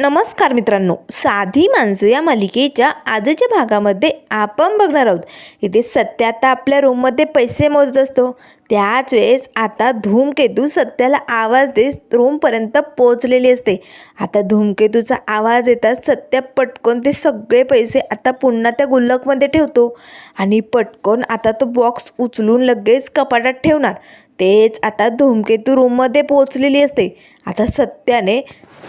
नमस्कार मित्रांनो साधी माणसं या मालिकेच्या आजच्या भागामध्ये आपण बघणार आहोत. इथे सत्य आता आपल्या रूममध्ये पैसे मोजत असतो. त्याच वेळेस आता धूमकेतू सत्याला आवाज देत रूमपर्यंत पोचलेली असते. आता धूमकेतूचा आवाज येताच सत्य पटकन ते सगळे पैसे आता पुन्हा त्या गुल्लकमध्ये ठेवतो. आणि पटकन आता तो बॉक्स उचलून लगेच कपाटात ठेवणार. तेच आता धूमकेतू रूममध्ये पोचलेली असते. आता सत्याने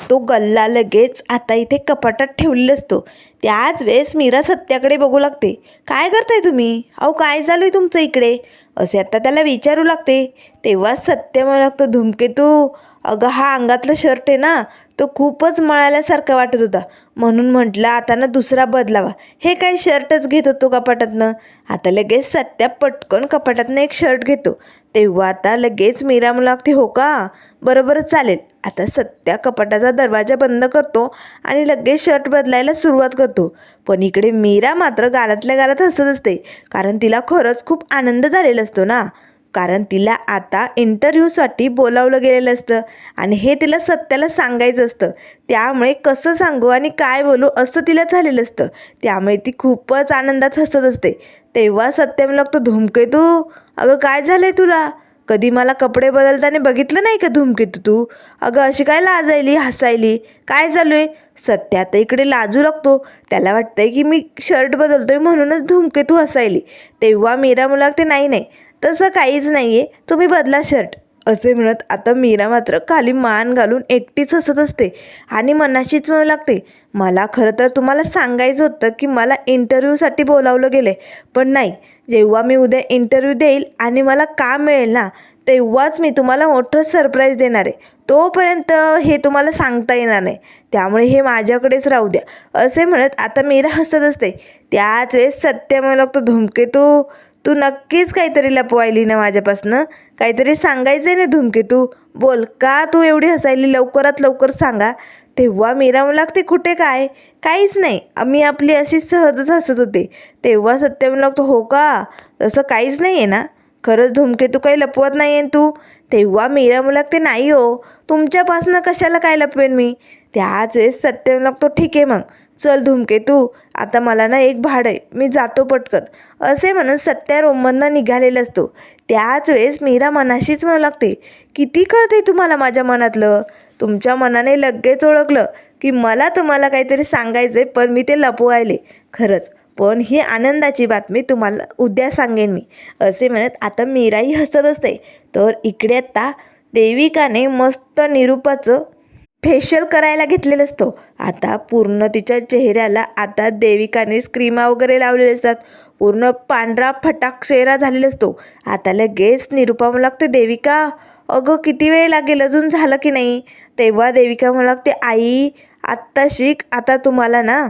तो गल्ला लगेच आता इथे कपाटात ठेवलेला असतो. त्याच वेळेस मीरा सत्याकडे बघू लागते. काय करताय तुम्ही? अहो काय चालू आहे तुमचं इकडे? असे आता त्याला विचारू लागते. तेव्हा सत्य म्हणू लागतो धुमकेतू अगं हा अंगातला शर्ट आहे ना तो खूपच मळाल्यासारखा वाटत होता. म्हणून म्हटलं आता ना दुसरा बदलावा. हे काय शर्टच घेत होतो कपाटातनं? आता लगेच सत्या पटकन कपाटातनं एक शर्ट घेतो. तेव्हा आता लगेच मीरा मला लागते हो का? बरोबरच चालेल. आता सत्या कपाटाचा दरवाजा बंद करतो आणि लगेच शर्ट बदलायला सुरुवात करतो. पण इकडे मीरा मात्र गालातल्या गालात हसत असते कारण तिला खरंच खूप आनंद झालेला असतो ना? कारण तिला आता इंटरव्ह्यूसाठी बोलावलं गेलेलं असतं आणि हे तिला सत्याला सांगायचं असतं. त्यामुळे कसं सांगू आणि काय बोलू असं तिला झालेलं असतं. त्यामुळे ती खूपच आनंदात हसत असते. तेव्हा सत्यम लागतो धुमकेतू अगं काय झालं आहे तुला? कधी मला कपडे बदलताना बघितलं नाही का धुमकेतू तू? अगं अशी काय लाजायली हसायली? काय चालू आहे? सत्या आता इकडे लाजू लागतो. त्याला वाटतंय की मी शर्ट बदलतोय म्हणूनच धुमकेतू हसायली. तेव्हा मीरा मुलाग ते नाही नाही तसं काहीच नाही आहे तुम्ही बदला शर्ट. असे म्हणत आता मीरा मात्र खाली मान घालून एकटीच हसत असते आणि मनाशीच म्हणू लागते मला खरं तर तुम्हाला सांगायचं होतं की मला इंटरव्ह्यूसाठी बोलावलं गेलं पण नाही. जेव्हा मी उद्या इंटरव्ह्यू देईल आणि मला काम मिळेल ना तेव्हाच मी तुम्हाला मोठं सरप्राईज देणार आहे. तोपर्यंत हे तुम्हाला सांगता येणार नाही. त्यामुळे हे माझ्याकडेच राहू द्या. असे म्हणत आता मीरा हसत असते. त्याच वेळेस सत्य म्हणू लागतो धुमकेतू तू नक्कीच काहीतरी लपवायली ना माझ्यापासनं. काहीतरी सांगायचं आहे ना धुमकेतू. बोल का तू एवढी हसायली? लवकरात लवकर सांगा. तेव्हा मीरा म्हणू लागते कुठे काय? काहीच नाही. मी आपली अशी सहजच हसत होते. तेव्हा सत्यम लागतो हो का? तसं काहीच नाही आहे ना? खरंच धुमकेतू काही लपवत नाही आहे तू? तेव्हा मीरा मुलाक ते नाही हो. तुमच्यापासनं कशाला काय लपवेन मी? त्याच वेळेस सत्य म्हणू लागतो ठीक आहे मग. चल धूमकेतू आता मला ना एक भाड आहे. मी जातो पटकन. असे म्हणून सत्या रोममधनं निघालेला असतो त्याच वेळेस मीरा मनाशीच म्हणू लागते किती कळते तुम्हाला माझ्या मनातलं? तुमच्या मनाने लगेच ओळखलं की मला तुम्हाला काहीतरी सांगायचं आहे पण मी ते लपवायले. खरंच. पण ही आनंदाची बातमी तुम्हाला उद्या सांगेन मी. असे म्हणत आता मीराही हसत असते. तर इकडे आता देविकाने मस्त निरूपाचं फेशियल करायला घेतलेलं असतो. आता पूर्ण तिच्या चेहऱ्याला आता देविकाने स्क्रीमा वगैरे लावलेले असतात. पूर्ण पांढरा फटाक चेहरा झालेला असतो. आता लगेच निरुपा मला लागते देविका अगं किती वेळ लागेल? अजून झालं की नाही? तेव्हा देविका मला लागते आई आत्ता शिक आता तुम्हाला ना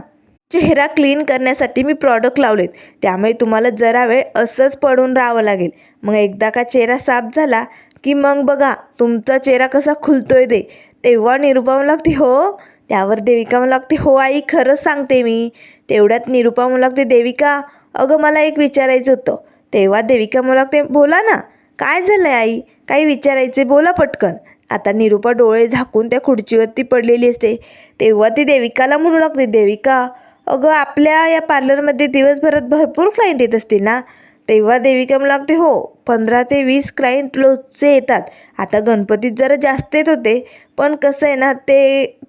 चेहरा क्लीन करण्यासाठी मी प्रॉडक्ट लावलेत. त्यामुळे तुम्हाला जरा वेळ असंच पडून राहावं लागेल. मग एकदा का चेहरा साफ झाला की मग बघा तुमचा चेहरा कसा खुलतोय दे तेव्हा निरुपा मला लागते हो. त्यावर देविका म्हणू लागते हो आई खरंच सांगते मी. तेवढ्यात निरुपा म्हणू लागते देविका अगं मला एक विचारायचं होतं. तेव्हा देविका म्हणू लागते बोला ना काय झालं आहे आई? काही विचारायचे बोला पटकन. आता निरुपा डोळे झाकून त्या खुर्चीवरती पडलेली असते. तेव्हा ती देविकाला म्हणू लागते देविका अगं आपल्या या पार्लरमध्ये दिवसभरात भरपूर क्लायंट येत असतील ना? तेव्हा देविका मला लागते हो. पंधरा ते वीस क्लायंट रोजचे येतात. आता गणपतीत जरा जास्त येत होते पण कसं आहे ना ते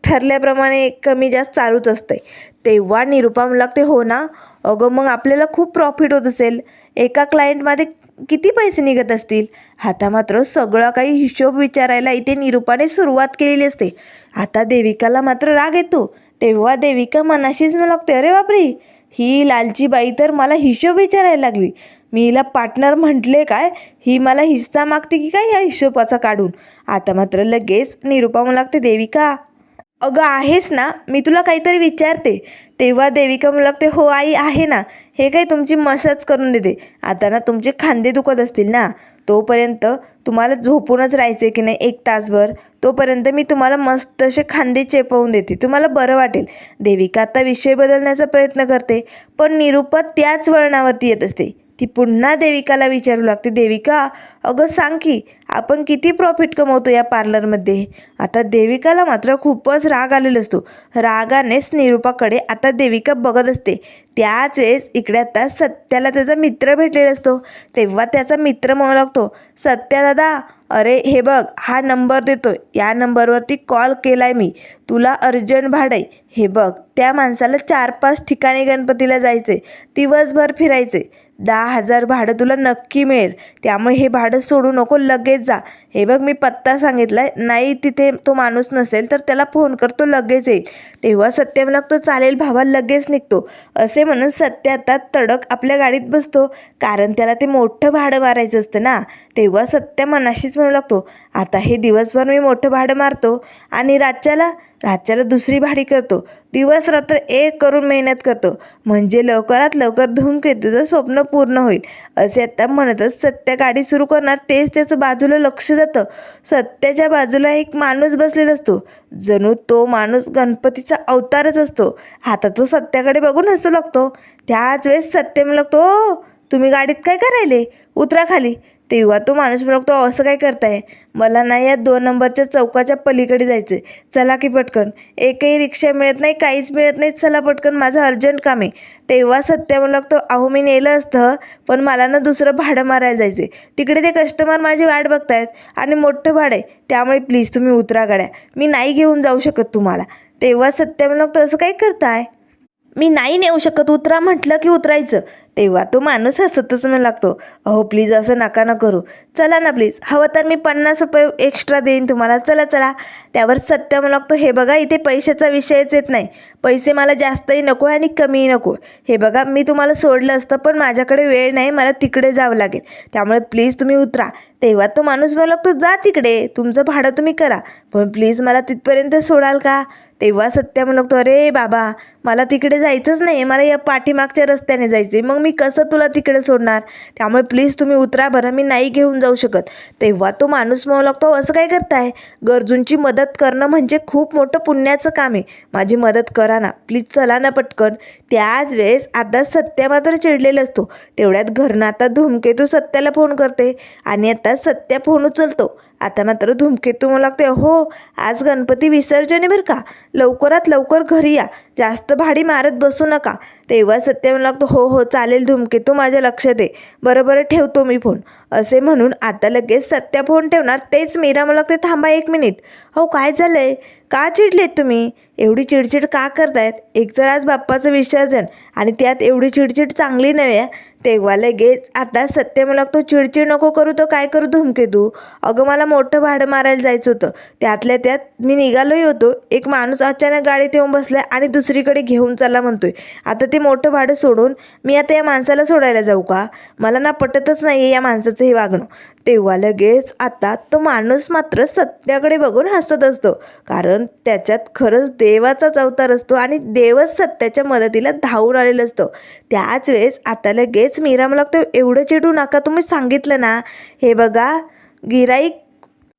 ठरल्याप्रमाणे कमी जास्त चालूच असते तेव्हा निरुपा मला लागते हो ना. अगं मग आपल्याला खूप प्रॉफिट होत असेल. एका क्लायंटमध्ये किती पैसे निघत असतील? आता मात्र सगळं काही हिशोब विचारायला इथे निरुपाने सुरुवात केलेली असते. आता देविकाला मात्र राग येतो. तेव्हा देविका मनाशीच मला लागते अरे बापरे! ही लालची बाई तर मला हिशोब विचारायला लागली. मी हिला पार्टनर म्हटले काय? ही मला हिस्सा मागते की काय या हिशोबाचा काढून? आता मात्र लगेच निरुपा मला लागते देविका. अगं आहेस ना? मी तुला काहीतरी विचारते. तेव्हा देविका मला लागते हो आई आहे ना? हे काही तुमची मसाज करून देते? आता ना तुमचे खांदे दुखत असतील ना? तोपर्यंत तुम्हाला झोपूनच राहायचे की नाही एक तासभर? तोपर्यंत मी तुम्हाला मस्त असे खांदे चेपवून देते. तुम्हाला बरं वाटेल. देविका आता विषय बदलण्याचा प्रयत्न करते पण निरुपा त्याच वळणावरती येत असते. ती पुन्हा देविकाला विचारू लागते देविका अगं सांग की आपण किती प्रॉफिट कमवतो या पार्लरमध्ये आता देविकाला मात्र खूपच राग आलेला असतो. रागानेच निरूपाकडे आता देविका बघत असते. त्याच वेळेस इकडे आता सत्याला त्याचा मित्र भेटलेला असतो. तेव्हा त्याचा मित्र म्हणू लागतो सत्या दादा अरे हे बघ हा नंबर देतो या नंबरवरती कॉल केलाय मी. तुला अर्जंट भाडं हे बघ त्या माणसाला चार पाच ठिकाणी गणपतीला जायचे दिवसभर फिरायचे दहा हजार भाडं तुला नक्की मिळेल. त्यामुळे हे भाडं सोडू नको लगेच जा. हे बघ मी पत्ता सांगितलाय. नाही तिथे तो माणूस नसेल तर त्याला फोन करतो लगेच येईल. तेव्हा सत्य म्हणा तो चालेल भावा लगेच निघतो. असे म्हणून सत्य आता तडक आपल्या गाडीत बसतो. कारण त्याला ते मोठं भाडं मारायचं असतं ना. तेव्हा सत्य मनाशीच म्हणू लागतो आता हे दिवसभर मी मोठं भाडं मारतो आणि राज्याला राज्याला दुसरी भाडी करतो. दिवस रात्र एक करून मेहनत करतो. म्हणजे लवकरात लवकर धूमकेतूचं स्वप्न पूर्ण होईल. असे आता म्हणतच सत्य गाडी सुरू करणार तेच त्याचं बाजूला लक्ष जातं. सत्याच्या बाजूला एक माणूस बसलेला असतो. जणू तो माणूस गणपतीचा अवतारच असतो. हातात तो सत्याकडे बघून हसू लागतो. त्याच वेळेस सत्य म्हणू लागतो तुम्ही गाडीत काय करायले उतरा खाली. तेव्हा तो माणूस म्हणतो असं काय करताय? मला नाही या दोन नंबरच्या चौकाच्या पलीकडे जायचं चला की पटकन. एकही रिक्षा मिळत नाही काहीच मिळत नाही चला पटकन. माझं अर्जंट काम आहे. तेव्हा सत्य म्हणू लागतो अहो मी नेलं असतं पण मला ना दुसरं भाडं मारायला जायचं तिकडे ते कस्टमर माझी वाट बघतायत आणि मोठं भाडं आहे. त्यामुळे प्लीज तुम्ही उतरा गाड्या. मी नाही घेऊन जाऊ शकत तुम्हाला. तेव्हा सत्य म्हणू लागतो असं काय करताय? मी नाही नेऊ शकत उतरा म्हटलं की उतरायचं. तेव्हा तो माणूस हसतच म्हणू लागतो. अहो प्लीज असं नका ना करू. चला ना प्लीज हवं तर मी पन्नास रुपये एक्स्ट्रा देईन तुम्हाला. चला चला. त्यावर सत्य म्हणू लागतो. हे बघा इथे पैशाचा विषयच येत नाही. पैसे मला जास्तही नको आणि कमीही नको. हे बघा मी तुम्हाला सोडलं असतं पण माझ्याकडे वेळ नाही. मला तिकडे जावं लागेल. त्यामुळे प्लीज तुम्ही उतरा. तेव्हा तो माणूस म्हणू लागतो जा तिकडे. तुमचं भाडं तुम्ही करा. पण प्लीज मला तिथपर्यंत सोडाल का? तेव्हा सत्या म्हणू लागतो अरे बाबा मला तिकडे जायचंच नाही मला या पाठीमागच्या रस्त्याने जायचं आहे मग मी कसं तुला तिकडे सोडणार? त्यामुळे प्लीज तुम्ही उतरा बरं. मी नाही घेऊन जाऊ शकत. तेव्हा तो माणूस म्हणू लागतो असं काय करताय? गरजूंची मदत करणं म्हणजे खूप मोठं पुण्याचं काम आहे. माझी मदत करा ना. प्लीज चला ना पटकन. त्याच वेळेस आता सत्या मात्र चिडलेला असतो. तेवढ्यात घरनं आता धूमकेतू सत्याला फोन करते. आणि आता सत्या फोन उचलतो. आता मात्र धूमकेतू मला लागते हो आज गणपती विसर्जन आहे बरं का? लवकरात लवकर घरी या. जास्त भाडी मारत बसू नका. तेव्हा सत्य लागतो हो हो चालेल धूमकेतू माझ्या लक्षात दे बरोबर ठेवतो मी फोन. असे म्हणून आता लगेच सत्या फोन ठेवणार तेच मीरा मला लागते थांबा एक मिनिट. हो काय झालं आहे का चिडलेत तुम्ही? एवढी चिडचिड का करतायत? एक तर आज बाप्पाचं विसर्जन आणि त्यात एवढी चिडचिड चांगली नव्हे तेव्हा लगेच आता सत्य मला तो चिडचिड नको करू तर काय करू धुमकेतू अगं मला मोठं भाडं मारायला जायचं होतं. त्यातल्या त्यात मी निघालोही होतो. एक माणूस अचानक गाडीत येऊन बसलाय आणि दुसरीकडे घेऊन चला म्हणतोय. आता ते मोठं भाडं सोडून मी आता या माणसाला सोडायला जाऊ का? मला ना पटतच नाही आहे या माणसाचं हे वागणं. तेव्हा लगेच आता तो माणूस मात्र सत्याकडे बघून हसत असतो. कारण त्याच्यात खरंच देवाचाच अवतार असतो आणि देवच सत्याच्या मदतीला धावून आलेलं असतं. त्याच वेळेस आता लगेच मीरा मला लागतो एवढं चिडू नका. तुम्ही सांगितलं ना. हे बघा गिराईक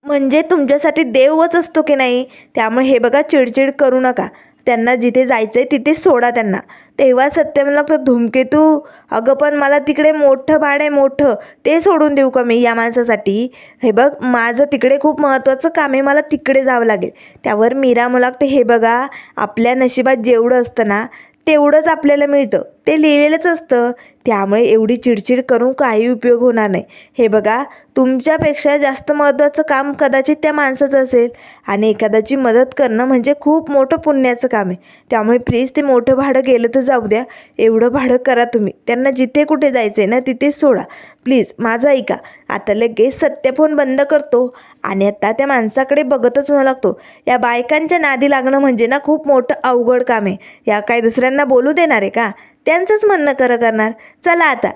म्हणजे तुमच्यासाठी देवच असतो की नाही? त्यामुळे हे बघा चिडचिड करू नका. त्यांना जिथे जायचं आहे तिथे सोडा त्यांना. तेव्हा सत्य मला लागतं धुमकेतू अगं पण मला तिकडे मोठं भाड आहे मोठं. ते सोडून देऊ का मी या माणसासाठी? हे बघ माझं तिकडे खूप महत्त्वाचं काम आहे मला तिकडे जावं लागेल. त्यावर मीरा मला लागते हे बघा आपल्या नशिबात जेवढं असतं ना तेवढंच आपल्याला मिळतं. ते लिहिलेलंच असतं. त्यामुळे एवढी चिडचिड करून काही उपयोग होणार नाही. हे बघा तुमच्यापेक्षा जास्त महत्त्वाचं काम कदाचित त्या माणसाचं असेल आणि एखाद्याची मदत करणं म्हणजे खूप मोठं पुण्याचं काम आहे. त्यामुळे प्लीज ते मोठं भाडं गेलं तर जाऊ द्या. एवढं भाडं करा तुम्ही. त्यांना जिथे कुठे जायचं आहे ना तिथे सोडा. प्लीज माझं ऐका. आता लगेच सत्य फोन बंद करतो आणि आता त्या माणसाकडे बघतच म्हणू लागतो. या बायकांच्या नादी लागणं म्हणजे ना खूप मोठं अवघड काम आहे. या काय दुसऱ्यांना बोलू देणार आहे का? त्यांचंच म्हणणं खरं करणार. चला आता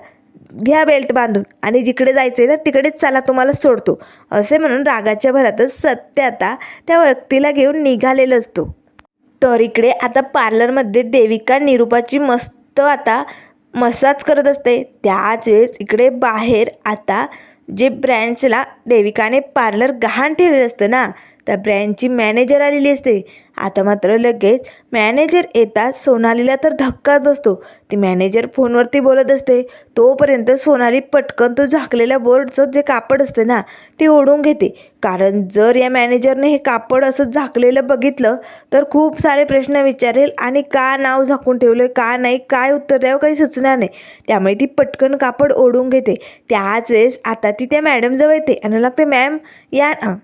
घ्या बेल्ट बांधून आणि जिकडे जायचं आहे ना तिकडेच चला तुम्हाला सोडतो. असे म्हणून रागाच्या भरातच सत्य आता त्या व्यक्तीला घेऊन निघालेलं असतो. तर इकडे आता पार्लरमध्ये देविका निरूपाची मस्त आता मसाज करत असते. त्याच वेळेस इकडे बाहेर आता जे ब्रँचला देविकाने पार्लर गहाण ठेवलेलं असतं ना त्या ब्रँचची मॅनेजर आलेली असते. आता मात्र लगेच मॅनेजर येतात सोनालीला तर धक्काच बसतो. ती मॅनेजर फोनवरती बोलत असते. तोपर्यंत सोनाली पटकन तो झाकलेल्या बोर्डचं जे कापड असते ना ते ओढून घेते. कारण जर या मॅनेजरने हे कापड असं झाकलेलं बघितलं तर खूप सारे प्रश्न विचारेल आणि का नाव झाकून ठेवलं का नाही काय उत्तर द्यावं काही सुचणार नाही. त्यामुळे ती पटकन कापड ओढून घेते. त्याच वेळेस आता ती त्या मॅडमजवळ येते आणि लागते मॅम या ना.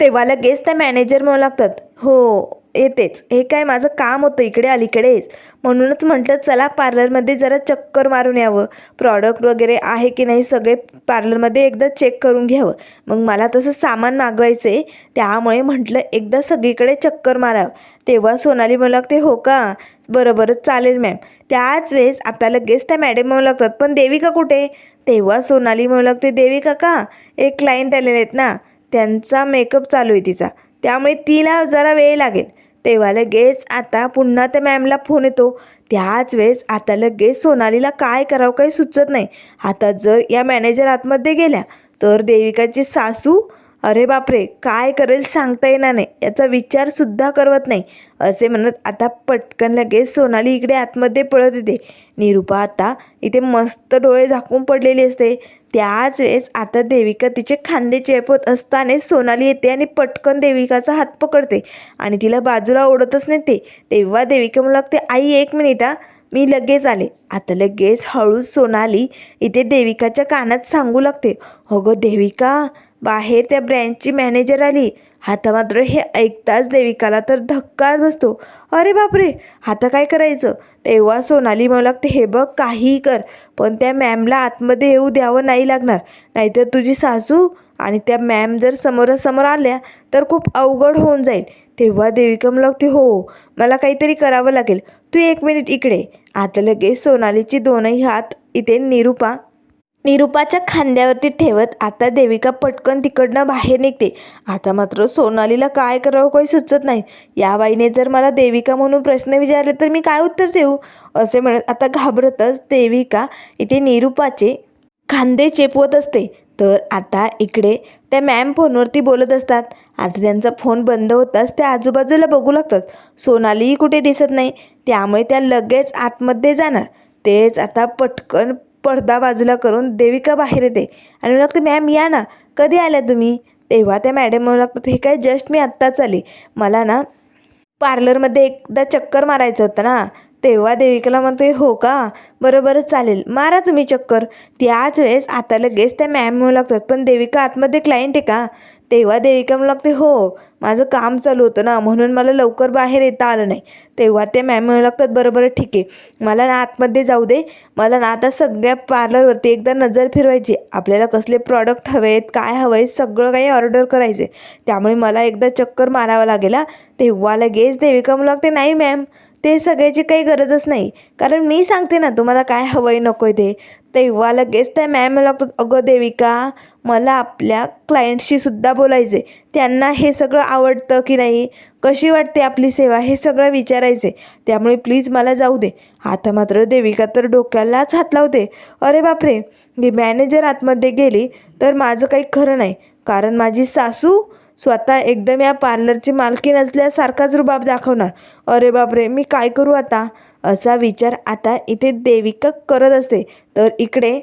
तेव्हा लगेच त्या मॅनेजर म्हणू लागतात हो येतेच. हे काय माझं काम होतं इकडे अलीकडेच म्हणूनच म्हटलं चला पार्लरमध्ये जरा चक्कर मारून यावं. प्रॉडक्ट वगैरे आहे की नाही सगळे पार्लरमध्ये एकदा चेक करून घ्यावं. मग मला तसं सामान मागवायचं आहे त्यामुळे म्हटलं एकदा सगळीकडे चक्कर मारावं. तेव्हा सोनाली म्हणू लागते हो का? बरं बरं चालेल मॅम. त्याच वेळेस आता लगेच त्या मॅडम म्हणू लागतात पण देविका कुठे? तेव्हा सोनाली म्हणू लागते देविका का? एक क्लायंट आलेले आहेत ना. त्यांचा मेकअप चालू आहे तिचा. त्यामुळे तिला जरा वेळ लागेल. तेव्हा लगेच आता पुन्हा त्या मॅमला फोन येतो. त्याच वेळेस आता लगेच सोनालीला काय करावं काही सुचत नाही. आता जर या मॅनेजर आतमध्ये गेल्या तर देविकाची सासू अरे बापरे काय करेल सांगता येणार नाही. याचा विचारसुद्धा करवत नाही. असे म्हणत आता पटकन लगेच सोनाली इकडे आतमध्ये पळत येते. निरुपा आता इथे मस्त डोळे झाकून पडलेली असते. त्याच वेळेस आता देविका तिचे खांदे चेपत असताना सोनाली येते आणि पटकन देविकाचा हात पकडते आणि तिला बाजूला ओढतच नेते. तेव्हा देविका म्हणू लागते आई एक मिनिट हा. मी लगेच आले. आता लगेच हळू सोनाली इथे देविकाच्या कानात सांगू लागते अगं देविका बाहेर त्या ब्रँचची मॅनेजर आली. आता मात्र हे ऐकताच देविकाला तर धक्काच बसतो. अरे बापरे आता काय करायचं? तेव्हा सोनाली म्हणू लागते हे बघ काहीही कर पण त्या मॅमला आतमध्ये येऊ द्यावं नाही लागणार. नाहीतर तुझी सासू आणि त्या मॅम जर समोरासमोर आल्या तर खूप अवघड होऊन जाईल. तेव्हा देविका म्हणू लागते हो मला काहीतरी करावं लागेल. तू एक मिनिट इकडे. आता लगेच सोनालीची दोनही हात इथे निरुपा निरुपाच्या खांद्यावरती ठेवत आता देविका पटकन तिकडनं बाहेर निघते. आता मात्र सोनालीला काय करावं काही सुचत नाही. या बाईने जर मला देविका म्हणून प्रश्न विचारले तर मी काय उत्तर देऊ असे म्हणत आता घाबरतच देविका इथे निरुपाचे खांदे चेपवत असते. तर आता इकडे त्या मॅम फोनवरती बोलत असतात. आता त्यांचा फोन बंद होताच त्या आजूबाजूला बघू लागतात. सोनालीही कुठे दिसत नाही. त्यामुळे त्या लगेच आतमध्ये जाणार. तेच आता पटकन पडदा बाजूला करून देविका बाहेर येते. आणि म्हणू लागते मॅम या ना. कधी आल्या तुम्ही? तेव्हा त्या मॅडम म्हणू लागतात हे काय जस्ट मी आत्ताच आली. मला ना पार्लरमध्ये एकदा चक्कर मारायचं होतं ना. तेव्हा देविकाला म्हणतोय हो का? बरोबर चालेल. मारा तुम्ही चक्कर. त्याच वेळेस आता लगेच त्या मॅम म्हणू लागतात. पण देविका आतमध्ये क्लायंट आहे का? तेव्हा देविका म्हणू लागते हो माझं काम चालू होतं ना म्हणून मला लवकर बाहेर येता आलं नाही. तेव्हा ते मॅम म्हणू लागतात बरं बरं ठीक आहे. मला ना आतमध्ये जाऊ दे. मला ना आता सगळ्या पार्लरवरती एकदा नजर फिरवायची आपल्याला कसले प्रॉडक्ट हवे आहेत काय हवं आहे सगळं काही ऑर्डर करायचे त्यामुळे मला एकदा चक्कर मारावं लागेल हा. तेव्हा लगेच देविका म्हणू लागते नाही मॅम ते सगळ्याची काही गरजच नाही. कारण मी सांगते ना तुम्हाला काय हवं आहे नको आहे ते. तेव्हा लगेच त्या मॅम लागतात अगं देविका मला आपल्या क्लायंटशी सुद्धा बोलायचे त्यांना हे सगळं आवडतं की नाही? कशी वाटते आपली सेवा? हे सगळं विचारायचे त्यामुळे प्लीज मला जाऊ दे. आता मात्र देविका तर डोक्यालाच हात लावते. अरे बापरे! ही मॅनेजर आतमध्ये गेली तर माझं काही खरं नाही. कारण माझी सासू स्वतः एकदम या पार्लरची मालकी नसल्यासारखाच रुबाब दाखवणार. अरे बापरे मी काय करू आता? असा विचार आता इथे देविका करत असते. तर इकडे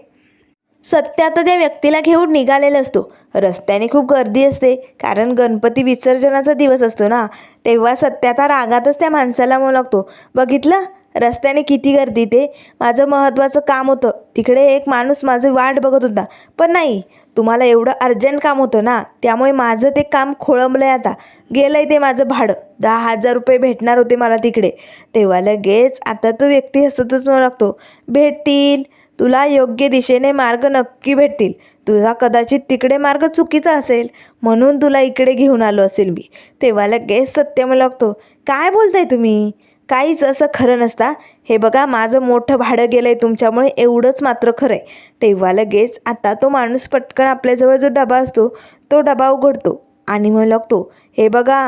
सत्य तर त्या व्यक्तीला घेऊन निघालेला असतो. रस्त्याने खूप गर्दी असते कारण गणपती विसर्जनाचा दिवस असतो ना? तेव्हा सत्या आता रागातच त्या माणसाला म्हणू लागतो. बघितलं? रस्त्याने किती गर्दी ते. माझं महत्त्वाचं काम होतं. तिकडे एक माणूस माझं वाट बघत होता. पण नाही. तुम्हाला एवढं अर्जंट काम होतं ना त्यामुळे माझं ते काम खोळंबलं आहे आता. गेलं आहे ते माझं भाडं. दहा हजार रुपये भेटणार होते मला तिकडे. तेव्हा लगेच आता तो व्यक्ती हसतच मला लागतो. भेटतील. तुला योग्य दिशेने मार्ग नक्की भेटतील. तुझा कदाचित तिकडे मार्ग चुकीचा असेल. म्हणून तुला इकडे घेऊन आलो असेल मी. तेव्हा लगेच सत्य मला लागतो. काय बोलताय तुम्ही? काहीच असं खरं नसता. हे बघा माझं मोठं भाडं गेलं आहे तुमच्यामुळे एवढंच मात्र खरं आहे तेव्हा लगेच आता तो माणूस पटकन आपल्याजवळ जो डबा असतो तो डबा उघडतो आणि म्हणू लागतो हे बघा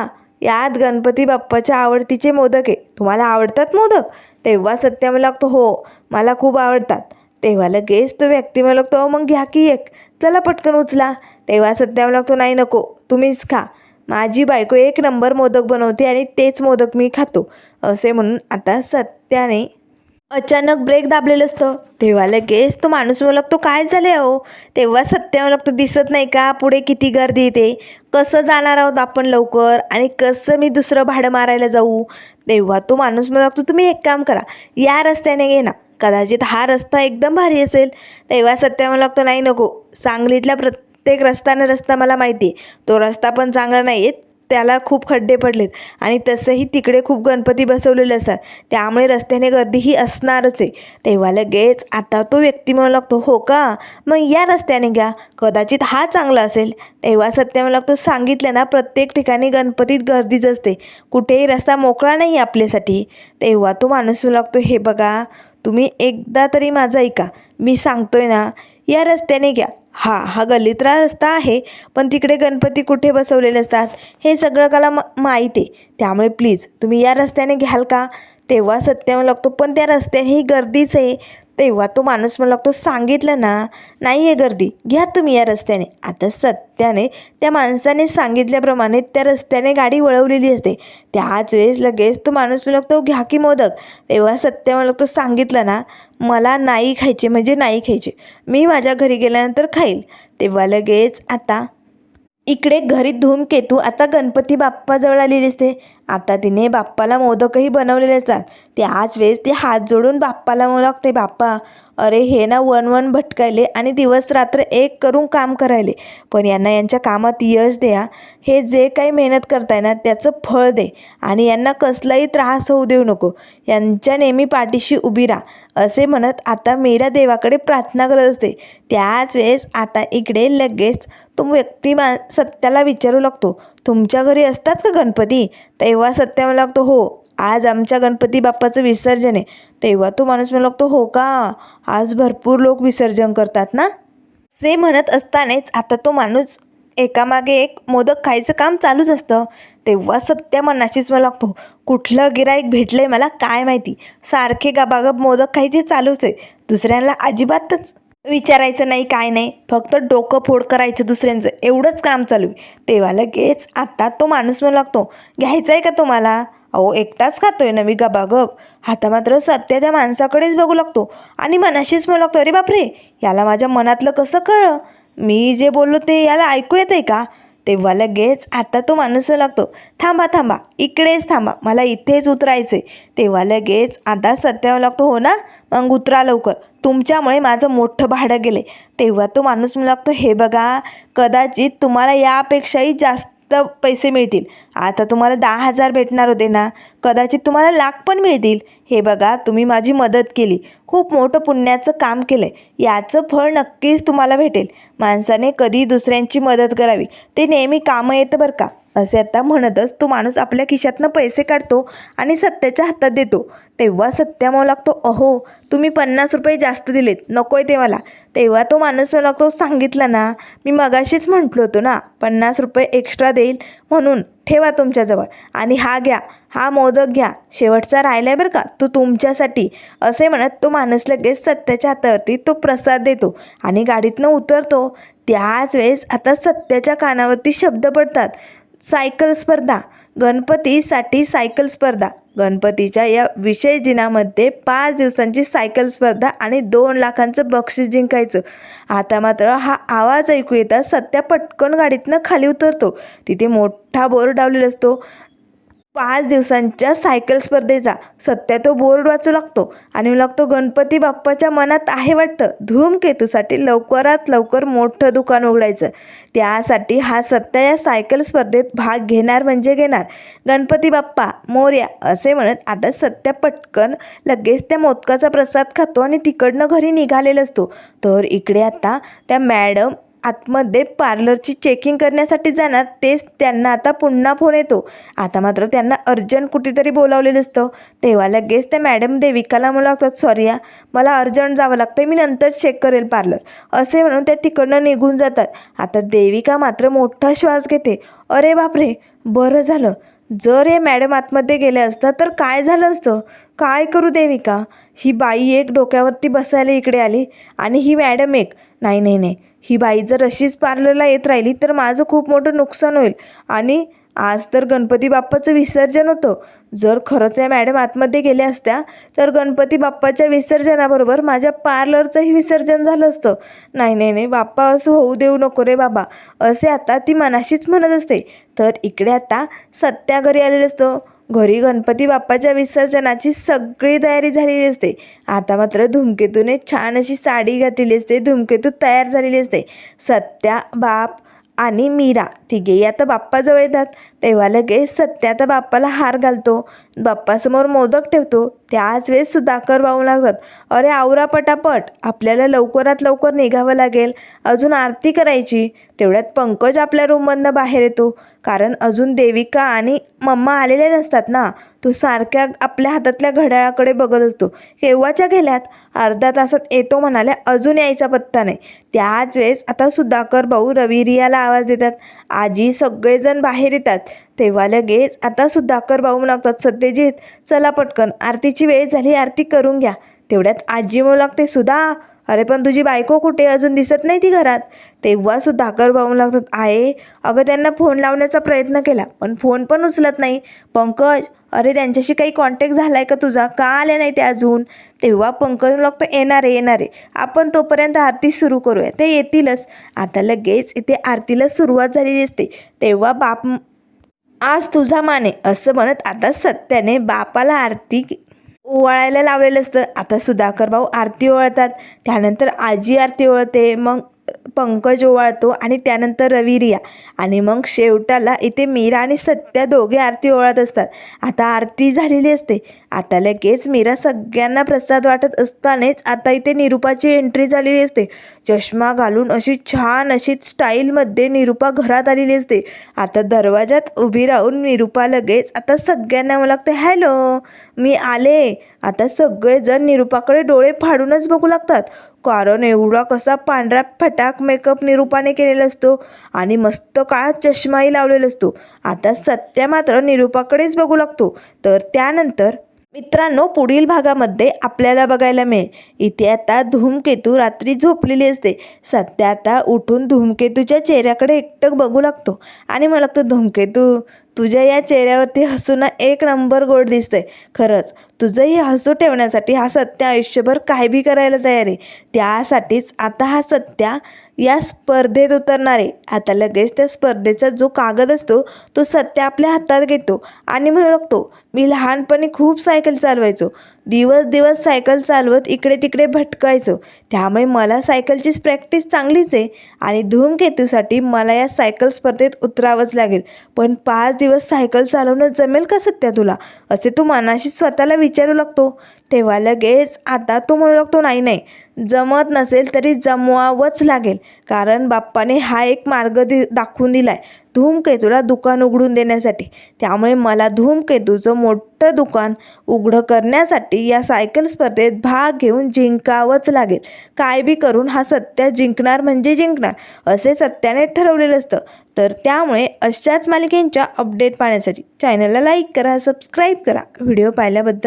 यात गणपती बाप्पाच्या आवडतीचे मोदक आहे. तुम्हाला आवडतात मोदक? तेव्हा सत्य मला लागतो हो मला खूप आवडतात. तेव्हा लगेच तो व्यक्ती मला लागतो "अहो, मग घ्या की एक. चला पटकन उचला. तेव्हा सध्या मला लागतो नाही नको तुम्हीच खा. माझी बायको एक नंबर मोदक बनवते आणि तेच मोदक मी खातो. असे म्हणून आता सत्याने अचानक ब्रेक दाबलेलं असतं. तेव्हा लगेच तो माणूस मला तो काय झाले अहो? तेव्हा सत्य मला तो दिसत नाही का? पुढे किती गर्दी येते कसं जाणार आहोत आपण लवकर? आणि कसं मी दुसरं भाडं मारायला जाऊ? तेव्हा तो माणूस म्हणू लागतो तुम्ही एक काम करा. या रस्त्याने घे ना. कदाचित हा रस्ता एकदम भारी असेल. तेव्हा सत्य म्हणू लागतो नाही नको. सांगलीतला प्रत्येक रस्ता रस्ता मला माहिती आहे. तो रस्ता पण चांगला नाही आहे त्याला खूप खड्डे पडलेत. आणि तसंही तिकडे खूप गणपती बसवलेले असतात. त्यामुळे रस्त्याने गर्दीही असणारच आहे. तेव्हा लगेच आता तो व्यक्ती म्हणू लागतो हो का? मग या रस्त्याने घ्या. कदाचित हा चांगला असेल. तेव्हा सत्य म्हणू लागतो सांगितलं ना प्रत्येक ठिकाणी गणपतीत गर्दीच असते. कुठेही रस्ता मोकळा नाही आपल्यासाठी. तेव्हा तो माणूस म्हणू लागतो हे बघा तुम्ही एकदा तरी माझं ऐका. मी सांगतोय ना या रस्त्याने घ्या. हा हा गल्लीतला रस्ता आहे पण तिकडे गणपती कुठे बसवलेले असतात हे सगळं मला म माहीत आहे. त्यामुळे प्लीज तुम्ही या रस्त्याने घ्याल का? तेव्हा सत्य लागतो पण त्या रस्त्याने ही गर्दीच आहे. तेव्हा तो माणूस मला तो सांगितलं ना नाही आहे गर्दी घ्या तुम्ही या रस्त्याने. आता सत्याने त्या माणसाने सांगितल्याप्रमाणे त्या रस्त्याने गाडी वळवलेली असते. त्याच वेळेस लगेच तो माणूस मला तो घ्या की मोदक. तेव्हा सत्य मला तो सांगितलं ना मला नाही खायचे म्हणजे नाही खायचे. मी माझ्या घरी गेल्यानंतर खाईल. तेव्हा लगेच आता इकडे घरी धूमकेतू आता गणपती बाप्पाजवळ आलेली असते आता तिने बाप्पाला मोदकही बनवलेले असतात. त्याच वेळेस ती हात जोडून बाप्पाला म्हणू लागते बाप्पा अरे हे ना वन वन भटकायले आणि दिवस रात्र एक करून काम करायले. पण यांना यांच्या कामात यश द्या. हे जे काही मेहनत करताय ना त्याचं फळ दे आणि यांना कसलाही त्रास होऊ देऊ नको. यांच्या नेहमी पाठीशी उभी राहा. असे म्हणत आता मीरा देवाकडे प्रार्थना करत असते. त्याच वेळेस आता इकडे लगेच तो व्यक्ती मा सत्याला विचारू लागतो. तुमच्या घरी असतात का गणपती? तेव्हा सत्या मला लागतो हो आज आमच्या गणपती बाप्पाचं विसर्जन आहे. तेव्हा तो माणूस मला लागतो हो का? आज भरपूर लोक विसर्जन करतात ना? से म्हणत असतानाच आता तो माणूस एकामागे एक मोदक खायचं काम चालूच असतं. तेव्हा सत्या मनाशीच मला लागतो कुठलं गिराईक आहे मला काय माहिती? सारखे गाबागब मोदक खायचे चालूच आहे. दुसऱ्यांना अजिबातच विचारायचं नाही काय नाही. फक्त डोकं फोड करायचं दुसऱ्यांचं. एवढंच काम चालू आहे. तेव्हा लगेच आता तो माणूस म्हणून लागतो घ्यायचा आहे का तुम्हाला? अहो एकटाच खातोय ना मी गबागब. आता मात्र सत्य त्या माणसाकडेच बघू लागतो. आणि मनाशीच म्हणू लागतो अरे बापरे याला माझ्या मनातलं कसं कळलं? मी जे बोललो ते याला ऐकू येतं आहे का? तेव्हा लगेच आता तो माणूस लागतो. थांबा थांबा इकडेच थांबा मला इथेच उतरायचं आहे तेव्हा लगेच आता सत्यावर लागतो हो ना? मग उतरा लवकर. तुमच्यामुळे माझं मोठं भाडं गेले तेव्हा तो माणूस म्हणू लागतो हे बघा कदाचित तुम्हाला यापेक्षाही जास्त पैसे मिळतील. आता तुम्हाला दहा हजार भेटणार होते ना. कदाचित तुम्हाला लाख पण मिळतील. हे बघा तुम्ही माझी मदत केली. खूप मोठं पुण्याचं काम केलं आहे याचं फळ नक्कीच तुम्हाला भेटेल. माणसाने कधी दुसऱ्यांची मदत करावी. ते नेहमी कामं येतं बरं का. असे आता म्हणतच तो माणूस आपल्या खिशातनं पैसे काढतो आणि सत्याच्या हातात देतो. तेव्हा सत्या म्हणू लागतो अहो तुम्ही पन्नास रुपये जास्त दिलेत. नको आहे ते मला. तेव्हा तो माणूस मला लागतो सांगितलं ना. मी मगाशीच म्हटलो होतो ना. पन्नास रुपये एक्स्ट्रा देईल. म्हणून ठेवा तुमच्याजवळ. आणि हा घ्या हा मोदक घ्या. शेवटचा राहिलाय बरं का? तू तुमच्यासाठी असे म्हणत तो माणूस लगेच सत्याच्या हातावरती तो प्रसाद देतो आणि गाडीतनं उतरतो. त्याच वेळेस आता सत्याच्या कानावरती शब्द पडतात. सायकल स्पर्धा. गणपतीसाठी सायकल स्पर्धा. गणपतीच्या या विशेष दिनामध्ये पाच दिवसांची सायकल स्पर्धा आणि दोन लाखांचं बक्षीस जिंकायचं. आता मात्र हा आवाज ऐकू येतात सत्या पटकन गाडीतनं खाली उतरतो. तिथे मोठा बोर्ड डावलेला असतो. पाच दिवसांच्या सायकल स्पर्धेचा सत्या तो बोर्ड वाचू लागतो आणि लागतो गणपती बाप्पाच्या मनात आहे वाटतं. धूमकेतूसाठी लवकरात लवकर मोठं दुकान उघडायचं. त्यासाठी हा सत्या या सायकल स्पर्धेत भाग घेणार म्हणजे घेणार. गणपती बाप्पा मोर्या असे म्हणत आता सत्या पटकन लगेच त्या मोदकाचा प्रसाद खातो आणि तिकडनं घरी निघालेला असतो तर इकडे आता त्या मॅडम आतमध्ये पार्लरची चेकिंग करण्यासाठी जाणार तेच त्यांना आता पुन्हा फोन येतो. आता मात्र त्यांना अर्जंट कुठेतरी बोलावलेलं असतं. तेव्हा लगेच त्या मॅडम देविकाला मला लागतात सॉरी या मला अर्जंट जावं लागतं मी नंतर चेक करेल पार्लर. असे म्हणून त्या तिकडनं निघून जातात. आता देविका मात्र मोठा श्वास घेते. अरे बापरे बरं झालं. जर हे मॅडम आतमध्ये गेले असता तर काय झालं असतं? काय करू देविका? ही बाई एक डोक्यावरती बसायला इकडे आली आणि ही मॅडम एक. नाही नाही नाही. ही बाई जर अशीच पार्लरला येत राहिली तर माझं खूप मोठं नुकसान होईल. आणि आज तर गणपती बाप्पाचं विसर्जन होतं. जर खरंच या मॅडम आतमध्ये गेल्या असत्या तर गणपती बाप्पाच्या विसर्जनाबरोबर माझ्या पार्लरचंही विसर्जन झालं असतं. नाही नाही नाही बाप्पा असं होऊ देऊ नको रे बाबा. असे आता ती मनाशीच म्हणत असते. तर इकडे आता सत्या घरी आलेलं असतं. घरी गणपती बाप्पाच्या विसर्जनाची सगळी तयारी झालेली असते. आता मात्र धूमकेतूने छान अशी साडी घातलेली असते. धूमकेतू तयार झालेली असते. सत्या बाप आणि मीरा तिघेही आता बाप्पाजवळ येतात. तेव्हा लगेच सत्या तर बाप्पाला हार घालतो. बाप्पासमोर मोदक ठेवतो. त्याच वेळेस सुधाकर भाऊ लागतात. अरे आवरा पटापट. आपल्याला लवकरात लवकर निघावं लागेल. अजून आरती करायची. तेवढ्यात पंकज आपल्या रूममधनं बाहेर येतो. कारण अजून देविका आणि मम्मा आलेले नसतात ना. तो सारख्या आपल्या हातातल्या घड्याळाकडे बघत असतो. केव्हाच्या गेल्यात? अर्धा तासात येतो म्हणाले अजून यायचा पत्ता नाही. त्याच वेळेस आता सुधाकर भाऊ रवी रियाला आवाज देतात. आजी सगळेजण बाहेर येतात. तेव्हा लगेच आता अकर भाऊ लागतात सत्यजित चला पटकन आरतीची वेळ झाली आरती करून घ्या. तेवढ्यात आजी म्हणू लागते सुधा अरे पण तुझी बायको कुठे अजून दिसत नाही ती घरात. तेव्हा अकर भाऊ लागतात आहे. अगं त्यांना फोन लावण्याचा प्रयत्न केला पण फोन पण उचलत नाही. पंकज अरे त्यांच्याशी काही कॉन्टॅक्ट झाला आहे का तुझा? का आले नाही ते अजून? तेव्हा पंकज लागतो येणार आहे येणार. आहे आपण तोपर्यंत आरती सुरू करूया. ते येतीलच. आता लगेच इथे आरतीला सुरुवात झालेली असते. तेव्हा बाप आज तुझा माने असं म्हणत आता सत्याने बापाला आरती ओवाळायला लावलेलं असतं. आता सुधाकर भाऊ आरती ओळतात त्यानंतर आजी आरती ओळते मग पंकज ओवाळतो आणि त्यानंतर रवी रिया. आणि मग शेवटाला इथे मीरा आणि सत्या दोघे आरती ओवाळत असतात. आता आरती झालेली असते. आता लगेच मीरा सगळ्यांना प्रसाद वाटत असतानाच आता इथे निरूपाची एंट्री झालेली असते. चष्मा घालून अशी छान अशी स्टाईलमध्ये निरूपा घरात आलेली असते. आता दरवाजात उभी राहून निरूपा लगेच आता सगळ्यांना मला लागते हॅलो मी आले. आता सगळेजण निरूपाकडे डोळे फाडूनच बघू लागतात. कारण एवढा कसा पांढरा डार्क मेकअप निरूपाने केलेला असतो आणि मस्त काळा चष्माही लावलेला असतो. आता सत्या मात्र निरूपाकडेच बघू लागतो. तर त्यानंतर मित्रांनो पुढील भागामध्ये आपल्याला बघायला मिळेल. इथे आता धूमकेतू रात्री झोपलेली असते. सत्या आता उठून धूमकेतूच्या चेहऱ्याकडे एकटक बघू लागतो. आणि मला लागतो धूमकेतू तुझ्या या चेहऱ्यावरती हसून एक नंबर गोड दिसतंय. खरंच तुझं हे हसू ठेवण्यासाठी हा सत्या आयुष्यभर काय बी करायला तयार आहे. त्यासाठीच आता हा सत्या या स्पर्धेत उतरणारे. आता लगेच त्या स्पर्धेचा जो कागद असतो तो सत्या आपल्या हातात घेतो आणि म्हणू लागतो मी लहानपणी खूप सायकल चालवायचो. दिवस दिवस सायकल चालवत इकडे तिकडे भटकायचो. त्यामुळे मला सायकलचीच प्रॅक्टिस चांगलीच आहे आणि धूमकेतूसाठी मला या सायकल स्पर्धेत उतरावंच लागेल. पण पाच दिवस सायकल चालवणं जमेल का सत्या तुला? असे तू मनाशी स्वतःला विचारू लागतो. तेव्हा लगेच आता तो म्हणू लागतो नाही नाही जमत नसेल तरी जमवावंच लागेल. कारण बाप्पाने हा एक मार्ग दि दाखवून दिला आहे धूमकेतूला दुकान उघडून देण्यासाठी. त्यामुळे मला धूमकेतूचं मोठं दुकान उघडं करण्यासाठी या सायकल स्पर्धेत भाग घेऊन जिंकावंच लागेल. काय बी करून हा सत्या जिंकणार म्हणजे जिंकणार असे सत्याने ठरवलेलं असतं. तर त्यामुळे अशाच मालिकेंच्या अपडेट पाहण्यासाठी चॅनलला लाईक करा सबस्क्राईब करा. व्हिडिओ पाहिल्याबद्दल